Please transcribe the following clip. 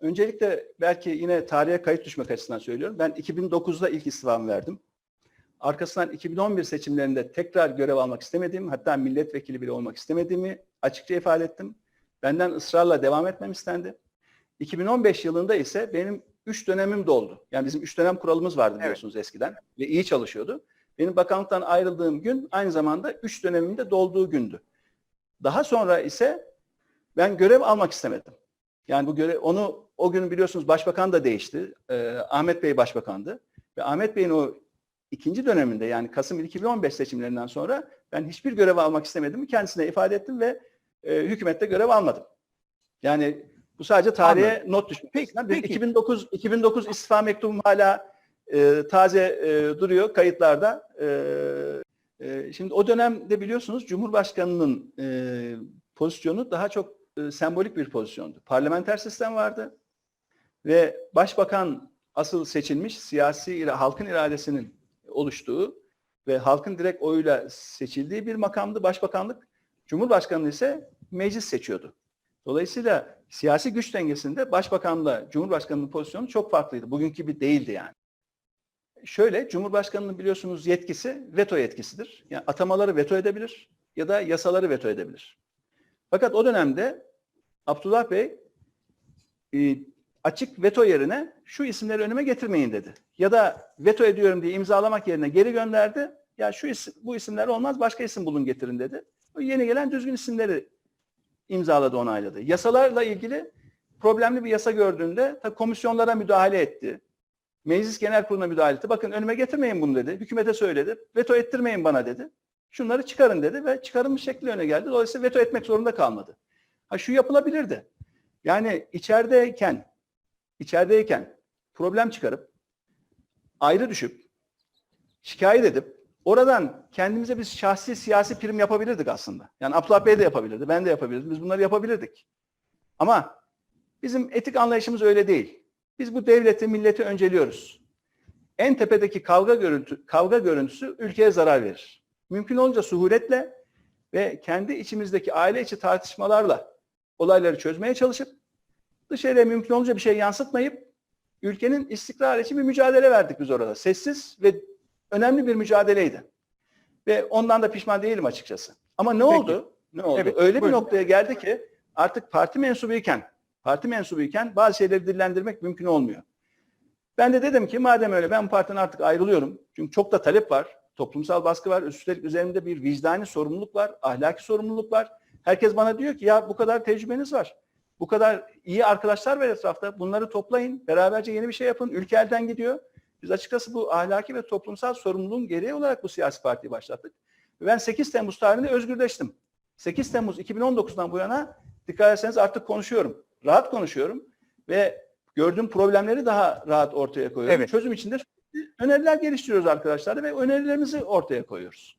Öncelikle belki yine tarihe kayıt düşmek açısından söylüyorum. Ben 2009'da ilk istifamı verdim. Arkasından 2011 seçimlerinde tekrar görev almak istemediğimi, hatta milletvekili bile olmak istemediğimi açıkça ifade ettim. Benden ısrarla devam etmem istendi. 2015 yılında ise benim 3 dönemim doldu. Yani bizim 3 dönem kuralımız vardı biliyorsunuz eskiden ve iyi çalışıyordu. Benim bakanlıktan ayrıldığım gün aynı zamanda 3 dönemimin dolduğu gündü. Daha sonra ise ben görev almak istemedim. Yani bu görev onu o gün biliyorsunuz başbakan da değişti. Ee, Ahmet Bey başbakandı ve Ahmet Bey'in o ikinci döneminde yani Kasım 2015 seçimlerinden sonra ben hiçbir görev almak istemedim kendisine ifade ettim ve e, hükümette görev almadım. Yani bu sadece tarihe Anladım. not düşmek. Peki, Peki, peki. 2009 2009 istifa mektubum hala e, taze e, duruyor kayıtlarda. E, e, şimdi o dönemde biliyorsunuz Cumhurbaşkanının e, pozisyonu daha çok e, sembolik bir pozisyondu. Parlamenter sistem vardı ve başbakan asıl seçilmiş siyasi halkın iradesinin oluştuğu ve halkın direkt oyuyla seçildiği bir makamdı başbakanlık. Cumhurbaşkanı ise meclis seçiyordu. Dolayısıyla siyasi güç dengesinde başbakanla cumhurbaşkanının pozisyonu çok farklıydı. Bugünkü gibi değildi yani. Şöyle, Cumhurbaşkanının biliyorsunuz yetkisi veto yetkisidir. Yani atamaları veto edebilir ya da yasaları veto edebilir. Fakat o dönemde Abdullah Bey e, açık veto yerine şu isimleri önüme getirmeyin dedi. Ya da veto ediyorum diye imzalamak yerine geri gönderdi. Ya şu isim, bu isimler olmaz başka isim bulun getirin dedi. O yeni gelen düzgün isimleri imzaladı onayladı. Yasalarla ilgili problemli bir yasa gördüğünde ta komisyonlara müdahale etti. Meclis Genel Kurulu'na müdahale etti. Bakın önüme getirmeyin bunu dedi. Hükümete söyledi. Veto ettirmeyin bana dedi. Şunları çıkarın dedi ve çıkarılmış şekli öne geldi. Dolayısıyla veto etmek zorunda kalmadı. Ha şu yapılabilirdi. Yani içerideyken içerideyken problem çıkarıp ayrı düşüp şikayet edip oradan kendimize bir şahsi siyasi prim yapabilirdik aslında. Yani Abdullah Bey de yapabilirdi, ben de yapabilirdim. Biz bunları yapabilirdik. Ama bizim etik anlayışımız öyle değil. Biz bu devleti, milleti önceliyoruz. En tepedeki kavga görüntü, kavga görüntüsü ülkeye zarar verir. Mümkün olunca suhuletle ve kendi içimizdeki aile içi tartışmalarla olayları çözmeye çalışıp dışarıya mümkün olunca bir şey yansıtmayıp ülkenin istikrarı için bir mücadele verdik biz orada. Sessiz ve önemli bir mücadeleydi. Ve ondan da pişman değilim açıkçası. Ama ne Peki. oldu? Ne oldu? Evet, Öyle bir buyurun. noktaya geldi ki artık parti mensubuyken, parti mensubuyken bazı şeyleri dillendirmek mümkün olmuyor. Ben de dedim ki madem öyle ben partiden artık ayrılıyorum. Çünkü çok da talep var. Toplumsal baskı var. Üstelik üzerimde bir vicdani sorumluluk var. Ahlaki sorumluluk var. Herkes bana diyor ki ya bu kadar tecrübeniz var. Bu kadar iyi arkadaşlar var etrafta. Bunları toplayın. Beraberce yeni bir şey yapın. Ülke elden gidiyor. Biz açıkçası bu ahlaki ve toplumsal sorumluluğun gereği olarak bu siyasi partiyi başlattık. Ben 8 Temmuz tarihinde özgürleştim. 8 Temmuz 2019'dan bu yana dikkat etseniz artık konuşuyorum. Rahat konuşuyorum ve gördüğüm problemleri daha rahat ortaya koyuyorum. Evet. Çözüm için de öneriler geliştiriyoruz arkadaşlar ve önerilerimizi ortaya koyuyoruz.